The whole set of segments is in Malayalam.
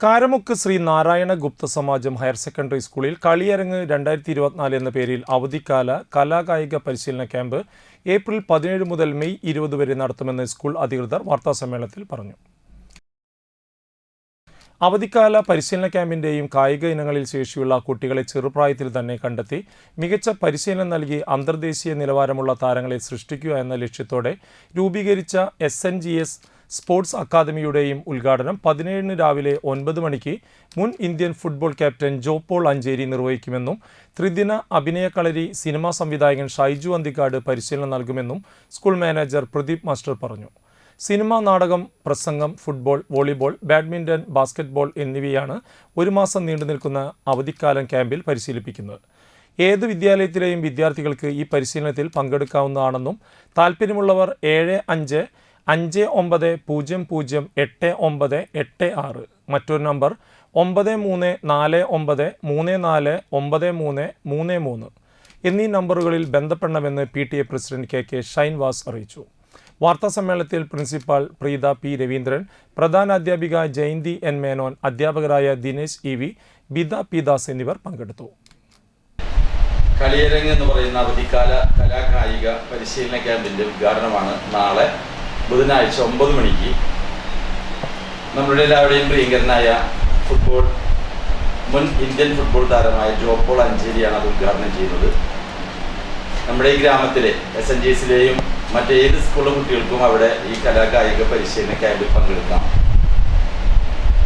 കാരമുക്ക് ശ്രീ നാരായണ ഗുപ്ത സമാജം ഹയർ സെക്കൻഡറി സ്കൂളിൽ കളിയരങ്ങ് രണ്ടായിരത്തി ഇരുപത്തിനാല് എന്ന പേരിൽ അവധിക്കാല കലാകായിക പരിശീലന ക്യാമ്പ് ഏപ്രിൽ പതിനേഴ് മുതൽ മെയ് ഇരുപത് വരെ നടത്തുമെന്ന് സ്കൂൾ അധികൃതർ വാർത്താസമ്മേളനത്തിൽ പറഞ്ഞു. അവധിക്കാല പരിശീലന ക്യാമ്പിന്റെയും കായിക ഇനങ്ങളിൽ ശേഷിയുള്ള കുട്ടികളെ ചെറുപ്രായത്തിൽ തന്നെ കണ്ടെത്തി മികച്ച പരിശീലനം നൽകി അന്തർദേശീയ നിലവാരമുള്ള താരങ്ങളെ സൃഷ്ടിക്കുക എന്ന ലക്ഷ്യത്തോടെ രൂപീകരിച്ച S N G S sports അക്കാദമിയുടെയും ഉദ്ഘാടനം പതിനേഴിന് രാവിലെ ഒൻപത് മണിക്ക് മുൻ Indian football captain Jo Paul Ancheri നിർവഹിക്കുമെന്നും ത്രിദിന അഭിനയകളരി സിനിമാ സംവിധായകൻ ഷൈജു അന്തിക്കാട് പരിശീലനം നൽകുമെന്നും സ്കൂൾ മാനേജർ പ്രദീപ് മാസ്റ്റർ പറഞ്ഞു. സിനിമ നാടകം പ്രസംഗം ഫുട്ബോൾ വോളിബോൾ ബാഡ്മിന്റൺ ബാസ്കറ്റ്ബോൾ എന്നിവയാണ് ഒരു മാസം നീണ്ടു നിൽക്കുന്ന അവധിക്കാലം ക്യാമ്പിൽ പരിശീലിപ്പിക്കുന്നത്. ഏത് വിദ്യാലയത്തിലെയും വിദ്യാർത്ഥികൾക്ക് ഈ പരിശീലനത്തിൽ പങ്കെടുക്കാവുന്നതാണെന്നും താൽപ്പര്യമുള്ളവർ ഏഴ് അഞ്ച് അഞ്ച് ഒമ്പത് പൂജ്യം പൂജ്യം എട്ട് ഒമ്പത് എട്ട് ആറ്. മറ്റൊരു നമ്പർ ഒമ്പത് മൂന്ന് നാല് ഒമ്പത് മൂന്ന് നാല് ഒമ്പത് മൂന്ന് മൂന്ന് മൂന്ന്. എന്നീ നമ്പറുകളിൽ ബന്ധപ്പെടണമെന്ന് P T A president K K Shainvas അറിയിച്ചു. വാർത്താ സമ്മേളനത്തിൽ പ്രിൻസിപ്പാൾ പ്രീത പി രവീന്ദ്രൻ പ്രധാന അധ്യാപിക ജയന്തി എൻ മേനോൻ അധ്യാപകരായ Dinesh E V Bida P Das എന്നിവർ പങ്കെടുത്തു. കളിയരങ്ങ് എന്ന് പറയുന്ന അവധിക്കാല കലാകായിക പരിശീലന ക്യാമ്പിന്റെ ഉദ്ഘാടനമാണ് നാളെ ബുധനാഴ്ച ഒമ്പത് മണിക്ക് നമ്മുടെ എല്ലാവരുടെയും പ്രിയങ്കരനായ ഫുട്ബോൾ മുൻ ഇന്ത്യൻ ഫുട്ബോൾ താരമായ ജോപ്പോൾ അഞ്ചേരിയാണ് അത് ഉദ്ഘാടനം ചെയ്യുന്നത്. നമ്മുടെ ഈ ഗ്രാമത്തിലെ എസ് എൻ ജി എസിലെയും മറ്റേത് സ്കൂളിലെ കുട്ടികൾക്കും അവിടെ ഈ കലാകായിക പരിശീലന ക്യാമ്പിൽ പങ്കെടുക്കാം.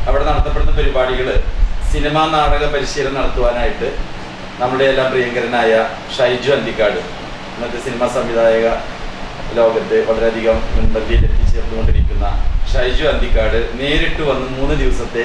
അവിടെ നടത്തപ്പെടുന്ന പരിപാടികൾ സിനിമാ നാടക പരിശീലനം നടത്തുവാനായിട്ട് നമ്മുടെ എല്ലാം പ്രിയങ്കരനായ ഷൈജു അന്തിക്കാട് ഇന്നത്തെ സിനിമാ സംവിധായക ലോകത്ത് വളരെയധികം മുൻപന്തിയിൽ എത്തിച്ചേർന്നുകൊണ്ടിരിക്കുന്ന ഷൈജു അന്തിക്കാട് നേരിട്ട് വന്ന് മൂന്ന് ദിവസത്തെ